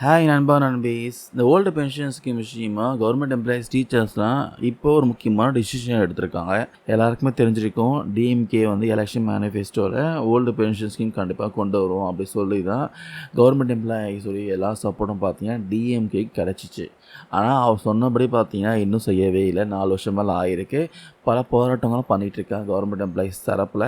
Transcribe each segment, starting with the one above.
Hi நண்பா நண்பீஸ். இந்த ஓல்டு பென்ஷன் ஸ்கீம் விஷயமா கவர்மெண்ட் எம்ப்ளாயிஸ் டீச்சர்ஸ்லாம் இப்போ ஒரு முக்கியமான டிசிஷன் எடுத்திருக்காங்க. எல்லாருக்குமே தெரிஞ்சிருக்கும் டிஎம்கே வந்து எலெக்ஷன் மேனிஃபெஸ்டோவில் ஓல்டு பென்ஷன் ஸ்கீம் கண்டிப்பாக கொண்டு வரும் அப்படி சொல்லி தான் கவர்மெண்ட் எம்ப்ளாயிஸோடைய எல்லா சப்போர்ட்டும் பார்த்தீங்கன்னா டிஎம்கேக்கு கிடச்சிச்சு. ஆனால் அவர் சொன்னபடி பார்த்தீங்கன்னா இன்னும் செய்யவே இல்லை. நாலு வருஷம் மேலே ஆயிருக்கு. பல போராட்டங்களும் பண்ணிகிட்டு இருக்காங்க கவர்மெண்ட் எம்ப்ளாயிஸ் தரப்பில்.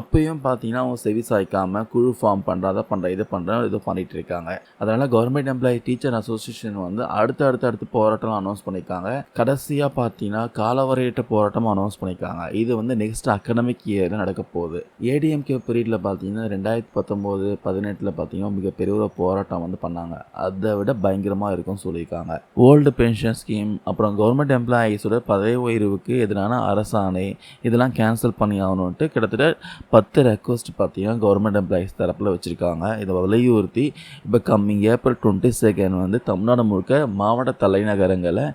அப்பயும் பார்த்தீங்கன்னா அவங்க செவி சாய்க்காமல் குழு ஃபார்ம் பண்ணுறாத பண்ணுற இது பண்ணுற இது பண்ணிகிட்டு இருக்காங்க அதனால் கவர்மெண்ட் எம்ப்ளாயி டீச்சர் அசோசியேஷன் வந்து அடுத்து அடுத்து அடுத்து போராட்டம் அனௌன்ஸ் பண்ணியிருக்காங்க. கடைசியாக பார்த்தீங்கன்னா காலவரையற்ற போராட்டம் அனௌன்ஸ் பண்ணியிருக்காங்க. இது வந்து நெக்ஸ்ட் அகடமிக் இயரில் நடக்க போகுது. ஏடிஎம்கே பீரியடில் பார்த்தீங்கன்னா ரெண்டாயிரத்தி பத்தொம்போது பதினெட்டில் பார்த்தீங்கன்னா மிகப்பெரிய ஒரு போராட்டம் வந்து பண்ணாங்க. அதை விட பயங்கரமாக இருக்கும்னு சொல்லியிருக்காங்க. ஓல்டு பென்ஷன் ஸ்கீம் அப்புறம் கவர்மெண்ட் எம்ப்ளாயீஸோட பதவி உயர்வுக்கு எதிரான அரசாணை இதெல்லாம் கேன்சல் பண்ணி ஆகணுன்ட்டு கிட்டத்தட்ட பத்து ரெக்வஸ்ட் பார்த்தீங்கன்னா கவர்மெண்ட் எம்ப்ளாயிஸ் தரப்பில் வச்சுருக்காங்க. இதை வலியுறுத்தி இப்போ கம்மிங் ஏப்ரல் டுவெண்ட்டி செகண்ட் வந்து தமிழ்நாடு முழுக்க மாவட்ட தலைநகரங்களை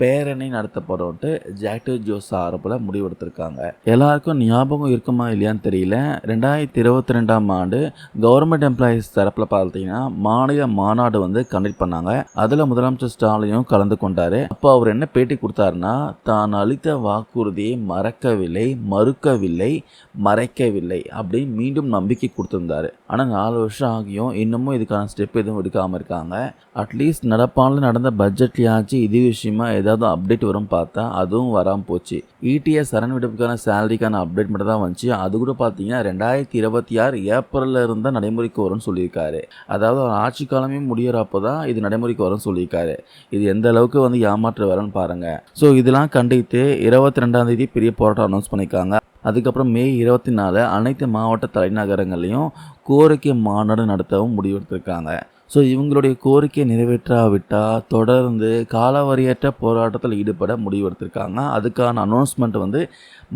பேரணி நடத்தப்படும்ட்டு ஜாக்டோ ஜோஸ் சார்பில் முடிவெடுத்திருக்காங்க. எல்லாருக்கும் ஞாபகம் இருக்குமா இல்லையான்னு தெரியல. ரெண்டாயிரத்தி இருபத்தி ரெண்டாம் ஆண்டு கவர்மெண்ட் எம்ப்ளாயீஸ் தரப்பில் பார்த்தீங்கன்னா மாநில மாநாடு வந்து கண்டக்ட் பண்ணாங்க. அதில் முதலமைச்சர் ஸ்டாலினும் கலந்து கொண்டார். அப்போ அவர் என்ன பேட்டி கொடுத்தாருன்னா தான் அளித்த வாக்குறுதியை மறக்கவில்லை மறுக்கவில்லை மறைக்கவில்லை அப்படின்னு மீண்டும் நம்பிக்கை கொடுத்துருந்தாரு. ஆனால் நாலு வருஷம் ஆகியும் இன்னமும் இதுக்கான ஸ்டெப் எதுவும் எடுக்காமல் இருக்காங்க. அட்லீஸ்ட் நடப்பாண்டில் நடந்த பட்ஜெட்லையாச்சும் இது விஷயமா ஏதாவது ஏதாவது அப்டேட் வரும் பார்த்தா அதுவும் வராமல் போச்சு. இடிஎஸ் சரண் விடுப்புக்கான சேலரிக்கான அப்டேட் மட்டும் தான் வந்துச்சு. அது கூட பார்த்தீங்கன்னா ரெண்டாயிரத்தி இருபத்தி ஆறு ஏப்ரலில் இருந்தால் நடைமுறைக்கு வரும்னு சொல்லியிருக்காரு. அதாவது அவர் ஆட்சி காலமே முடியிறப்போ தான் இது நடைமுறைக்கு வரும்னு சொல்லியிருக்காரு. இது எந்த அளவுக்கு வந்து ஏமாற்று வரன்னு பாருங்கள் ஸோ இதெல்லாம் கண்டித்து இருபத்தி ரெண்டாம் தேதி பெரிய போராட்டம் அனௌன்ஸ் பண்ணியிருக்காங்க. அதுக்கப்புறம் மே இருபத்தி நாலு அனைத்து மாவட்ட தலைநகரங்களையும் கோரிக்கை மாநாடு நடத்தவும் முடிவெடுத்திருக்காங்க. ஸோ இவங்களுடைய கோரிக்கையை நிறைவேற்றாவிட்டால் தொடர்ந்து காலவரையற்ற போராட்டத்தில் ஈடுபட முடிவெடுத்திருக்காங்க. அதுக்கான அனௌன்ஸ்மெண்ட் வந்து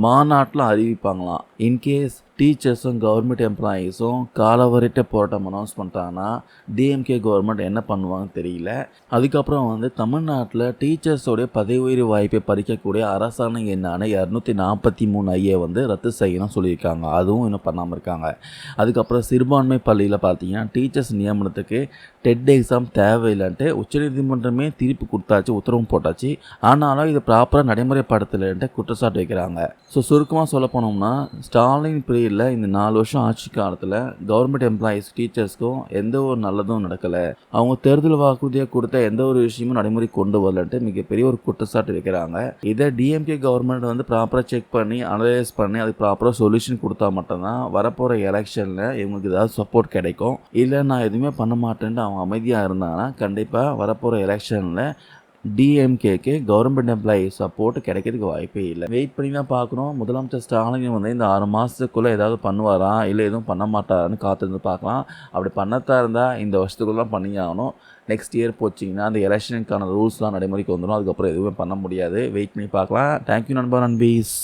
மாநாட்டில் அறிவிப்பாங்களாம். இன்கேஸ் டீச்சர்ஸும் கவர்மெண்ட் எம்ப்ளாயீஸும் காலவரிட்ட போராட்டம் அனௌன்ஸ் பண்ணிட்டாங்கன்னா டிஎம்கே கவர்மெண்ட் என்ன பண்ணுவாங்கன்னு தெரியல. அதுக்கப்புறம் வந்து தமிழ்நாட்டில் டீச்சர்ஸோடைய பதவி உயர்வு வாய்ப்பை பறிக்கக்கூடிய அரசாணை எண்ணான இரநூத்தி நாற்பத்தி மூணு ஐயை வந்து ரத்து செய்யணும் சொல்லியிருக்காங்க. அதுவும் இன்னும் பண்ணாமல் இருக்காங்க. அதுக்கப்புறம் சிறுபான்மை பள்ளியில் பார்த்தீங்கன்னா டீச்சர்ஸ் நியமனத்துக்கு டெட் எக்ஸாம் தேவையில்லைன்ட்டு உச்சநீதிமன்றமே தீர்ப்பு கொடுத்தாச்சு உத்தரவும் போட்டாச்சு. ஆனாலும் இது ப்ராப்பராக நடைமுறைப்படுத்தலைன்ட்டு குற்றச்சாட்டு வைக்கிறாங்க. ஸோ சுருக்கமாக சொல்ல போனோம்னா ஸ்டாலின் பீரியடில் இந்த நாலு வருஷம் ஆட்சி காலத்தில் கவர்மெண்ட் எம்ப்ளாயீஸ் டீச்சர்ஸ்க்கும் எந்த ஒரு நல்லதும் நடக்கலை. அவங்க தேர்தல் வாக்குறுதியாக கொடுத்த எந்த ஒரு விஷயமும் நடைமுறை கொண்டு வரலன்ட்டு மிகப்பெரிய ஒரு குற்றச்சாட்டு வைக்கிறாங்க. இதை டிஎம்கே கவர்மெண்ட் வந்து ப்ராப்பராக செக் பண்ணி அனலைஸ் பண்ணி அதுக்கு ப்ராப்பராக சொல்யூஷன் கொடுத்தா மட்டும்தான் வரப்போகிற எலெக்ஷனில் இவங்களுக்கு ஏதாவது சப்போர்ட் கிடைக்கும். இல்லை நான் எதுவுமே பண்ண மாட்டேன்ட்டு அவங்க அமைதியாக இருந்தாங்கன்னா கண்டிப்பாக வரப்போகிற எலெக்ஷனில் டிஎம்கேக்கு கவர்மெண்ட் எம்ப்ளாயி சப்போர்ட் கிடைக்கிறதுக்கு வாய்ப்பே இல்லை. வெயிட் பண்ணி தான் பார்க்கணும். முதலமைச்சர் ஸ்டாலின் வந்து இந்த ஆறு மாதத்துக்குள்ளே ஏதாவது பண்ணுவாரா? இல்லை எதுவும் பண்ண மாட்டாரான்னு காத்திருந்து பார்க்கலாம். அப்படி பண்ணத்தா இருந்தால் இந்த வருஷத்துக்குள்ளே பண்ணி ஆகணும் நெக்ஸ்ட் இயர் போச்சிங்கன்னா அந்த எலெக்ஷனுக்கான ரூல்ஸ்லாம் நடைமுறைக்கு வந்துடும் அதுக்கப்புறம் எதுவுமே பண்ண முடியாது. வெயிட் பண்ணி பார்க்கலாம். தேங்க்யூ நண்பா நண்பீஸ்.